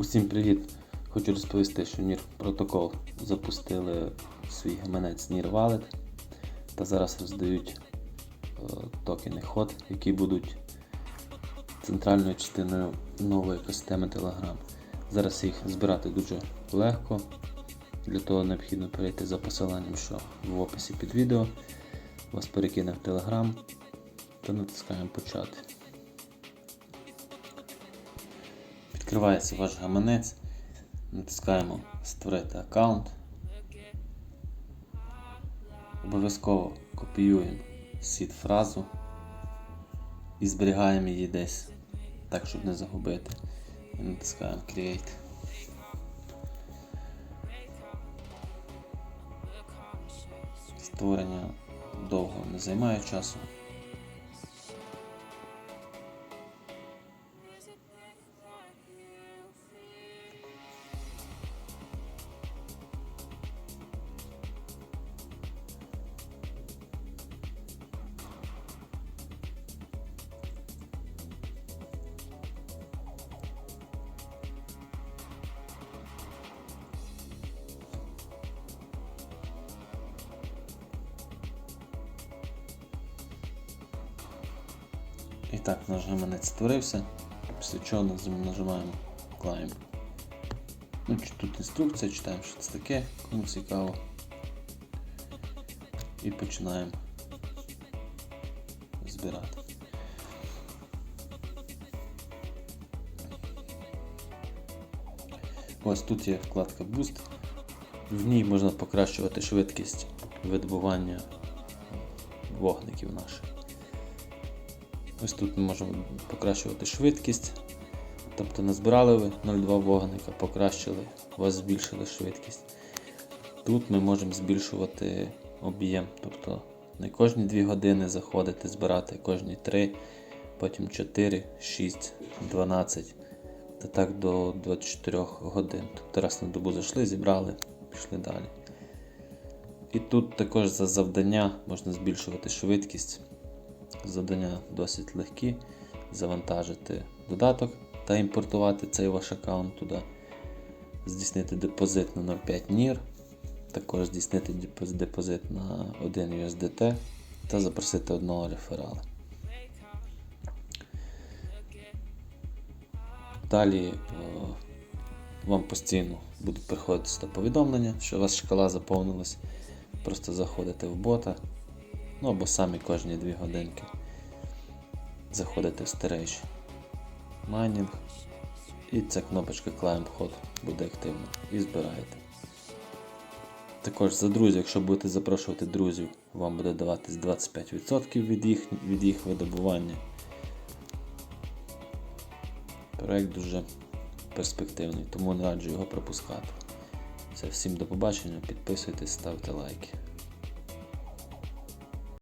Усім привіт! Хочу розповісти, що NIR протокол запустили свій гаманець NIR Wallet та зараз роздають е, токени HOT, які будуть центральною частиною нової екосистеми Telegram. Зараз їх збирати дуже легко. Для того необхідно перейти за посиланням, що в описі під відео. Вас перекине в Telegram та натискаємо почати. Відкривається ваш гаманець, натискаємо Створити аккаунт. Обов'язково копіюємо сід фразу і зберігаємо її десь, так, щоб не загубити. І натискаємо Create. Створення довго не займає часу. І так, наш гаманець створився, після чого нажимаємо Climb. Ну, тут інструкція, читаємо, що це таке, кому цікаво. І починаємо збирати. Ось тут є вкладка Boost. В ній можна покращувати швидкість видобування вогників наших. Ось тут ми можемо покращувати швидкість. Тобто назбирали ви 0,2 вогника, покращили, у вас збільшили швидкість. Тут ми можемо збільшувати об'єм. Тобто не кожні 2 години заходити, збирати, кожні 3, потім 4, 6, 12 та так до 24 годин. Тобто раз на добу зайшли, зібрали, пішли далі. І тут також за завдання можна збільшувати швидкість. Завдання досить легкі. Завантажити додаток та імпортувати цей ваш аккаунт туди. Здійснити депозит на 0,5 NIR, також здійснити депозит на 1 USDT та запросити одного реферала. Далі о, вам постійно будуть приходити повідомлення, що у вас шкала заповнилась. Просто заходите в бота, ну або самі кожні 2 годинки. Заходите в старейший майнінг, і ця кнопочка Climb Hot буде активна і збираєте. Також за друзів, якщо будете запрошувати друзів, вам буде даватись 25% від їх, від їх видобування. Проект дуже перспективний, тому не раджу його пропускати. Все, всім до побачення, підписуйтесь, ставте лайки.